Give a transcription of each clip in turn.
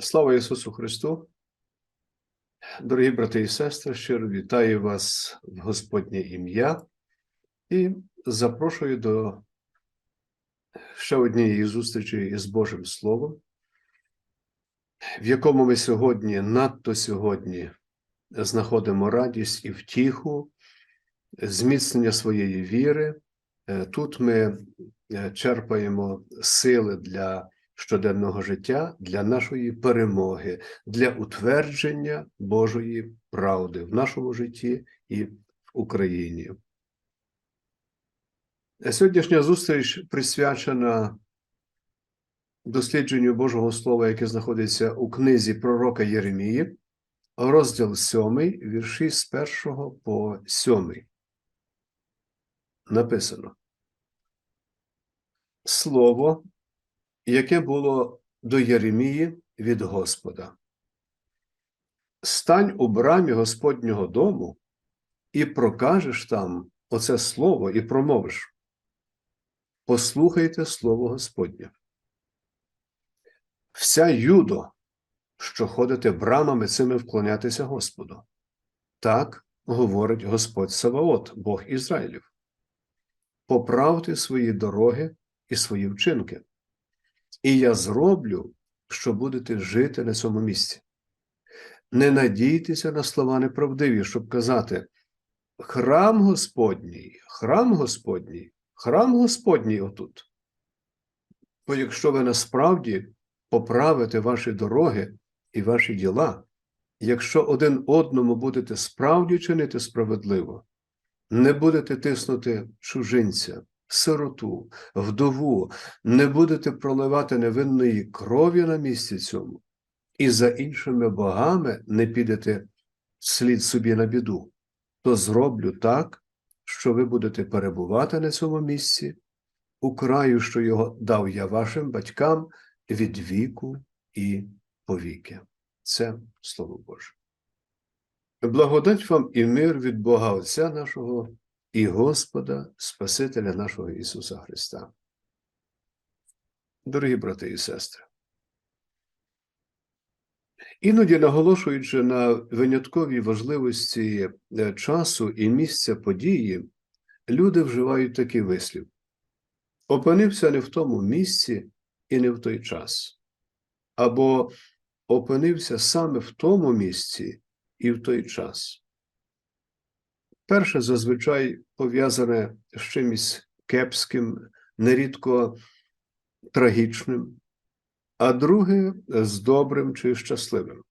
Слава Ісусу Христу! Дорогі брати і сестри, щиро вітаю вас в Господнє ім'я і запрошую до ще однієї зустрічі із Божим Словом, в якому ми сьогодні, надто сьогодні, знаходимо радість і втіху, зміцнення своєї віри. Е, Тут ми е, черпаємо сили для щоденного життя, для нашої перемоги, для утвердження Божої правди в нашому житті і в Україні. Сьогоднішня зустріч присвячена дослідженню Божого Слова, яке знаходиться у книзі пророка Єремії, розділ 7, вірші з 1 по 7. Написано. Слово, яке було до Єремії від Господа. Стань у брамі Господнього дому і прокажеш там оце слово і промовиш. Послухайте слово Господнє. Вся юдо, що ходите брамами цими вклонятися Господу. Так говорить Господь Саваот, Бог Ізраїлів. Поправте свої дороги і свої вчинки, і я зроблю, що будете жити на цьому місці. Не надійтеся на слова неправдиві, щоб казати: храм Господній, храм Господній, храм Господній отут. Бо якщо ви насправді поправите ваші дороги і ваші діла, якщо один одному будете справді чинити справедливо, не будете тиснути чужинця, сироту, вдову, не будете проливати невинної крові на місці цьому, і за іншими богами не підете слід собі на біду, то зроблю так, що ви будете перебувати на цьому місці, у краю, що його дав я вашим батькам від віку і повіки. Це Слово Боже. Благодать вам і мир від Бога Отця нашого і Господа, Спасителя нашого Ісуса Христа. Дорогі брати і сестри, іноді наголошуючи на винятковій важливості е, часу і місця події, люди вживають такий вислів: опинився не в тому місці і не в той час, або опинився саме в тому місці і в той час. Перше зазвичай пов'язане з чимось кепським, нерідко трагічним, а друге з добрим чи щасливим.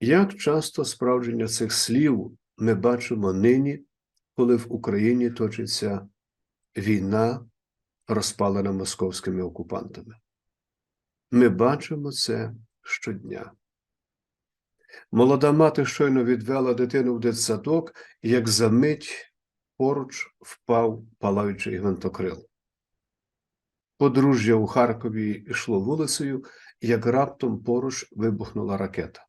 Як часто справдження цих слів ми бачимо нині, коли в Україні точиться війна, розпалена московськими окупантами? Ми бачимо це щодня. Молода мати щойно відвела дитину в дитсадок, як за мить поруч впав палаючий гвинтокрил. Подружжя у Харкові йшло вулицею, як раптом поруч вибухнула ракета.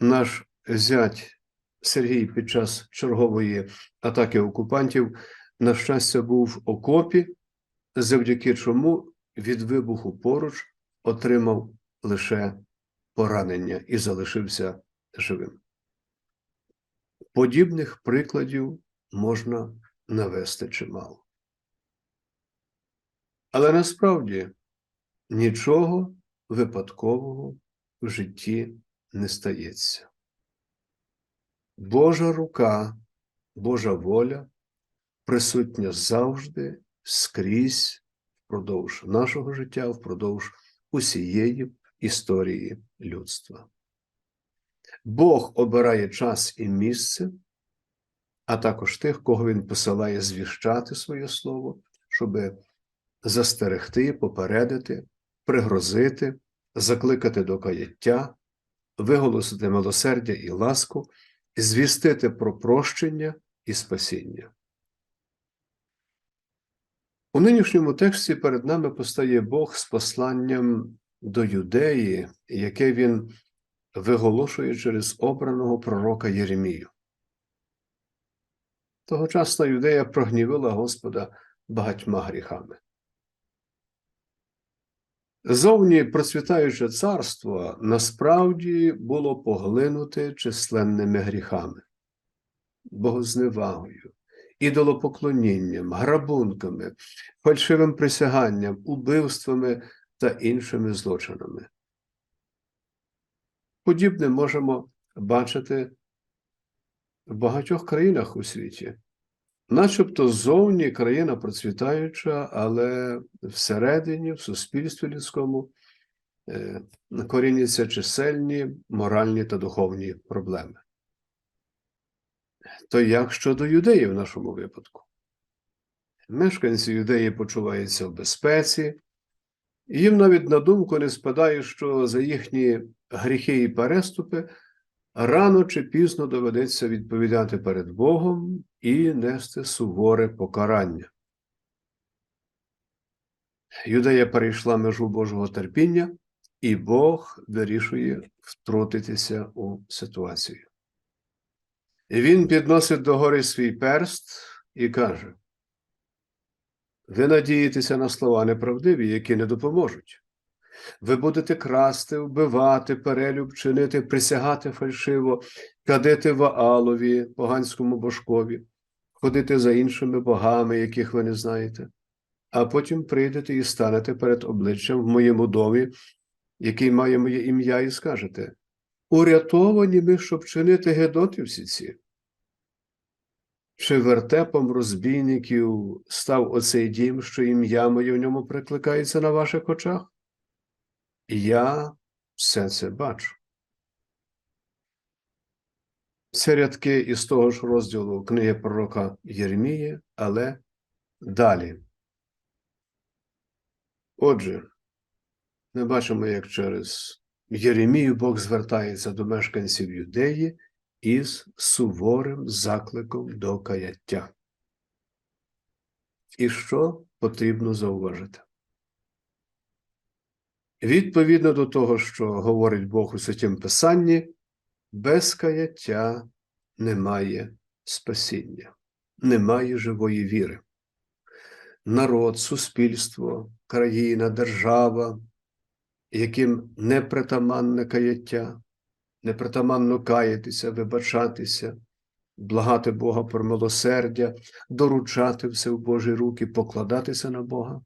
Наш зять Сергій під час чергової атаки окупантів, на щастя, був в окопі, завдяки чому від вибуху поруч отримав лише поранення і залишився живим. Подібних прикладів можна навести чимало. Але насправді нічого випадкового в житті не стається. Божа рука, Божа воля присутня завжди скрізь впродовж нашого життя, впродовж усієї історії людства. Бог обирає час і місце, а також тих, кого Він посилає звіщати своє слово, щоб застерегти, попередити, пригрозити, закликати до каяття, виголосити милосердя і ласку, звістити про прощення і спасіння. У нинішньому тексті перед нами постає Бог з посланням до юдеї, яке він виголошує через обраного пророка Єремію. Тогочасна юдея прогнівила Господа багатьма гріхами. Зовні процвітаюче царство насправді було поглинуте численними гріхами, богозневагою, ідолопоклонінням, грабунками, фальшивим присяганням, убивствами та іншими злочинами. Подібне можемо бачити в багатьох країнах у світі. Начебто ззовні країна процвітаюча, але всередині, в суспільстві людському, е, коріняться чисельні моральні та духовні проблеми. То як щодо юдеїв в нашому випадку? Мешканці юдеї почуваються в безпеці, їм навіть на думку не спадає, що за їхні гріхи і переступи рано чи пізно доведеться відповідати перед Богом і нести суворе покарання. Юдея перейшла межу Божого терпіння, і Бог вирішує втрутитися у ситуацію. І Він підносить до гори свій перст і каже: Ви надієтеся на слова неправдиві, які не допоможуть. Ви будете красти, вбивати, перелюб, чинити, присягати фальшиво, кадити Ваалові, поганському божкові, ходити за іншими богами, яких ви не знаєте, а потім прийдете і станете перед обличчям в моєму домі, який має моє ім'я, і скажете: Урятовані ми, щоб чинити гедоти всі ці. Чи вертепом розбійників став оцей дім, що ім'я моє в ньому прикликається на ваших очах? Я все це бачу. Це рядки із того ж розділу книги пророка Єремії, але далі. Отже, ми бачимо, як через Єремію Бог звертається до мешканців Юдеї із суворим закликом до каяття. І що потрібно зауважити? Відповідно до того, що говорить Бог у Святім Писанні, без каяття немає спасіння, немає живої віри. Народ, суспільство, країна, держава, яким не притаманне каяття, не притаманно каятися, вибачатися, благати Бога про милосердя, доручати все в Божі руки, покладатися на Бога,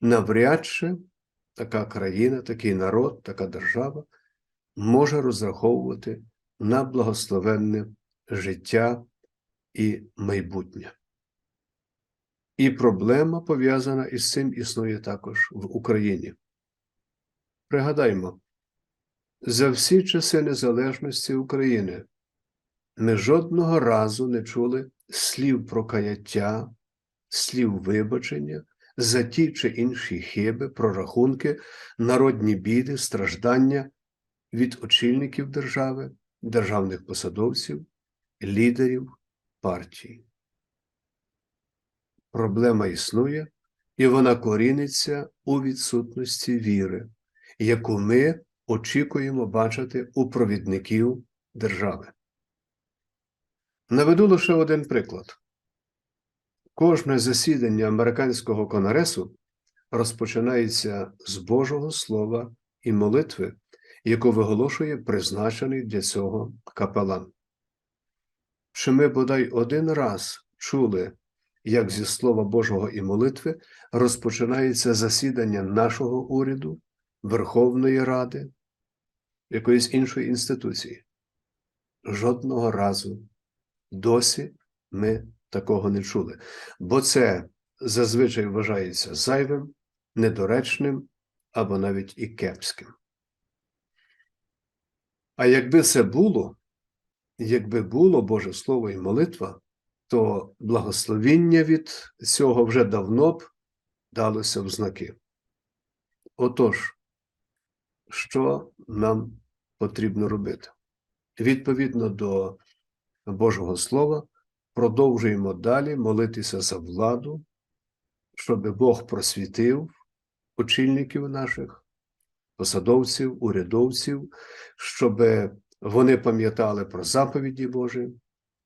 навряд чи така країна, такий народ, така держава може розраховувати на благословенне життя і майбутнє. І проблема пов'язана із цим існує також в Україні. Пригадаймо, за всі часи незалежності України ми жодного разу не чули слів про каяття, слів вибачення за ті чи інші хиби, прорахунки, народні біди, страждання від очільників держави, державних посадовців, лідерів партій. Проблема існує, і вона коріниться у відсутності віри, яку ми очікуємо бачити у провідників держави. Наведу лише один приклад. Кожне засідання американського конгресу розпочинається з Божого Слова і молитви, яку виголошує призначений для цього капелан. Чи ми бодай один раз чули, як зі Слова Божого і молитви розпочинається засідання нашого уряду, Верховної Ради, якоїсь іншої інституції? Жодного разу досі ми такого не чули, бо це зазвичай вважається зайвим, недоречним або навіть і кепським. А якби це було, якби було Боже Слово і молитва, то благословіння від цього вже давно б далося в знаки. Отож, що нам потрібно робити? Відповідно до Божого Слова, продовжуємо далі молитися за владу, щоб Бог просвітив очільників наших, посадовців, урядовців, щоб вони пам'ятали про заповіді Божі,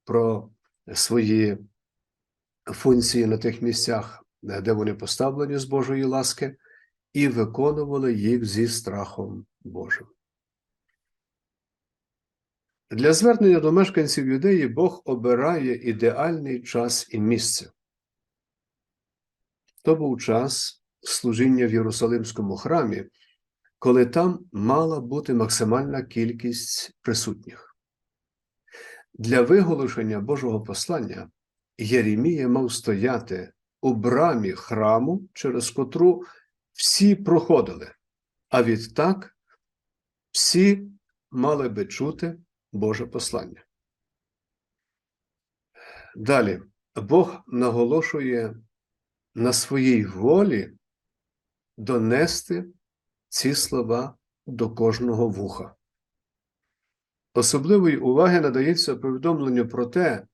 про свої функції на тих місцях, де вони поставлені з Божої ласки, і виконували їх зі страхом Божим. Для звернення до мешканців юдеї Бог обирає ідеальний час і місце. То був час служіння в Єрусалимському храмі, коли там мала бути максимальна кількість присутніх. Для виголошення Божого послання Єремія мав стояти у брамі храму, через котру всі проходили, а відтак всі мали би чути Боже послання. Далі Бог наголошує на своїй волі донести ці слова до кожного вуха. Особливої уваги надається повідомленню про те,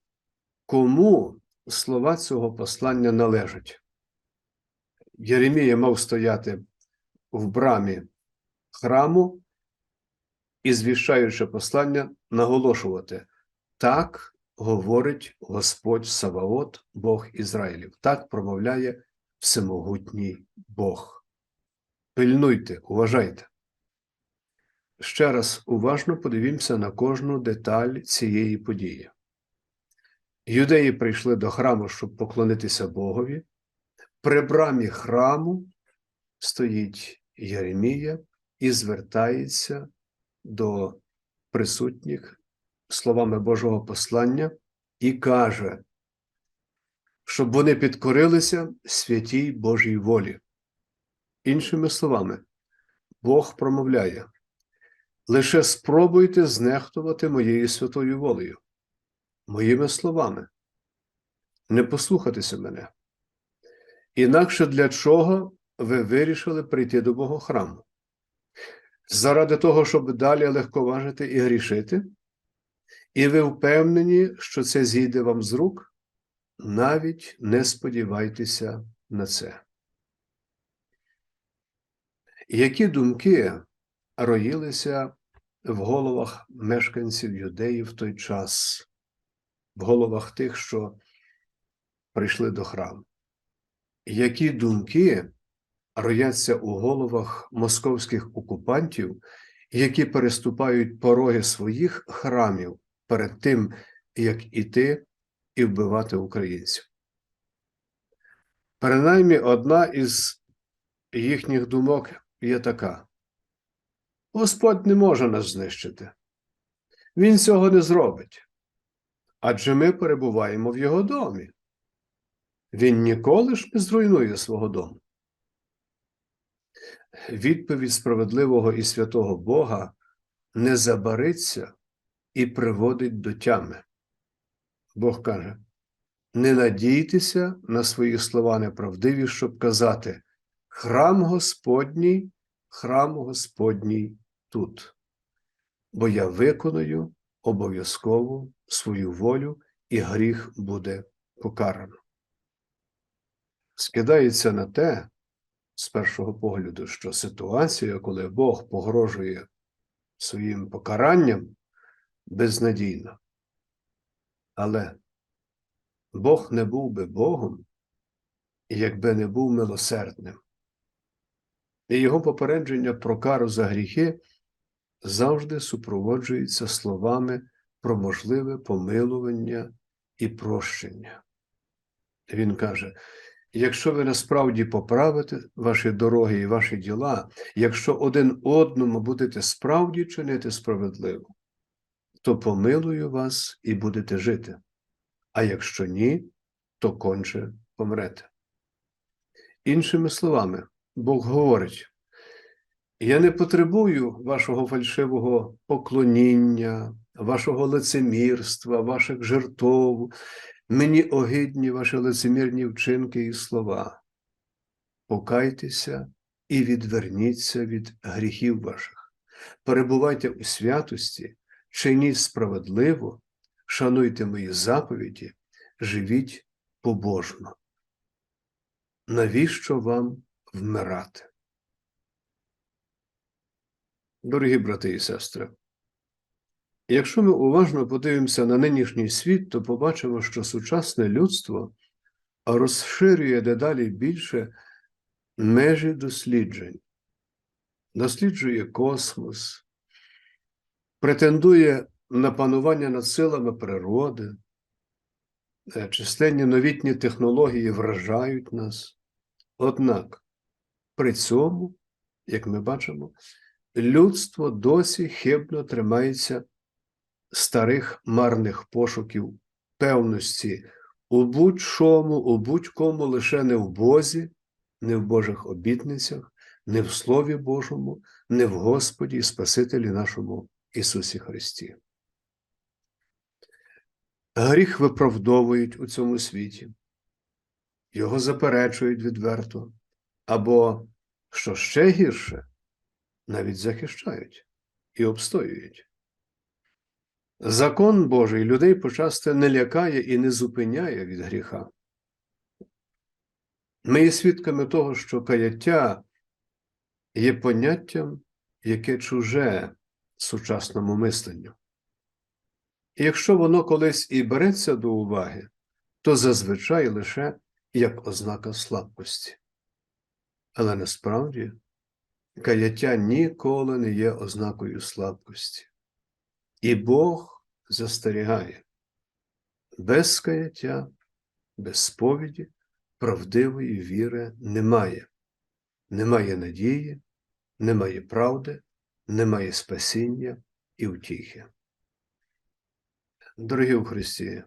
кому слова цього послання належать. Єремія мав стояти в брамі храму і, звіщаючи послання, наголошувати так говорить Господь Саваот, Бог Ізраїлів. Так промовляє всемогутній Бог. Пильнуйте, уважайте. Ще раз уважно подивімося на кожну деталь цієї події. Юдеї прийшли до храму, щоб поклонитися Богові. При брамі храму стоїть Єремія і звертається до присутніх словами Божого послання і каже, щоб вони підкорилися святій Божій волі. Іншими словами, Бог промовляє: лише спробуйте знехтувати моєю святою волею, моїми словами, не послухатися мене. Інакше для чого ви вирішили прийти до мого храму? Заради того, щоб далі легковажити і грішити? І ви впевнені, що це зійде вам з рук? Навіть не сподівайтеся на це. Які думки роїлися в головах мешканців юдеїв в той час, в головах тих, що прийшли до храму? Які думки рояться у головах московських окупантів, які переступають пороги своїх храмів перед тим, як іти і вбивати українців? Принаймні одна із їхніх думок є така: Господь не може нас знищити. Він цього не зробить. Адже ми перебуваємо в його домі. Він ніколи ж не зруйнує свого дому. Відповідь справедливого і святого Бога не забариться і приводить до тями. Бог каже: не надійтеся на свої слова неправдиві, щоб казати Храм Господній, храм Господній тут, бо я виконую обов'язково свою волю, і гріх буде покарано. Скидається на те, з першого погляду, що ситуація, коли Бог погрожує своїм покаранням, безнадійна. Але Бог не був би Богом, якби не був милосердним. І його попередження про кару за гріхи завжди супроводжується словами про можливе помилування і прощення. Він каже: якщо ви насправді поправите ваші дороги і ваші діла, якщо один одному будете справді чинити справедливо, то помилую вас і будете жити, а якщо ні, то конче помрете. Іншими словами, Бог говорить, я не потребую вашого фальшивого поклоніння, вашого лицемірства, ваших жертв, мені огидні ваші лицемірні вчинки і слова. Покайтеся і відверніться від гріхів ваших, перебувайте у святості, чиніть справедливо, шануйте мої заповіді, живіть побожно. Навіщо вам вмирати? Дорогі брати і сестри, якщо ми уважно подивимося на нинішній світ, то побачимо, що сучасне людство розширює дедалі більше межі досліджень, досліджує космос, претендує на панування над силами природи, е, численні новітні технології вражають нас. Однак при цьому, як ми бачимо, людство досі хибно тримається старих марних пошуків певності у будь-чому, у будь-кому лише не в Бозі, не в Божих обітницях, не в Слові Божому, не в Господі і Спасителі нашому Ісусі Христі. Гріх виправдовують у цьому світі, його заперечують відверто, або, що ще гірше, навіть захищають і обстоюють. Закон Божий людей почасти не лякає і не зупиняє від гріха. Ми є свідками того, що каяття є поняттям, яке чуже сучасному мисленню. І якщо воно колись і береться до уваги, то зазвичай лише як ознака слабкості. Але насправді каяття ніколи не є ознакою слабкості. І Бог застерігає без каяття, без сповіді правдивої віри немає. Немає надії, немає правди, немає спасіння і утіхи. Дорогі у Христі,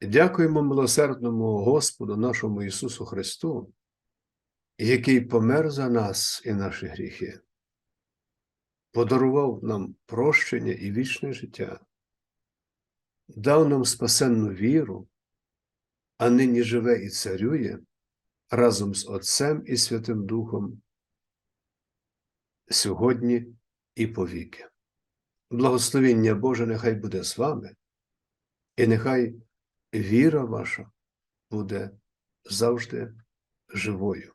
дякуємо милосердному Господу нашому Ісусу Христу, який помер за нас і наші гріхи, подарував нам прощення і вічне життя, дав нам спасенну віру, а нині живе і царює разом з Отцем і Святим Духом сьогодні і повіки. Благословіння Боже нехай буде з вами, і нехай віра ваша буде завжди живою.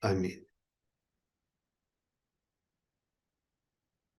Амінь.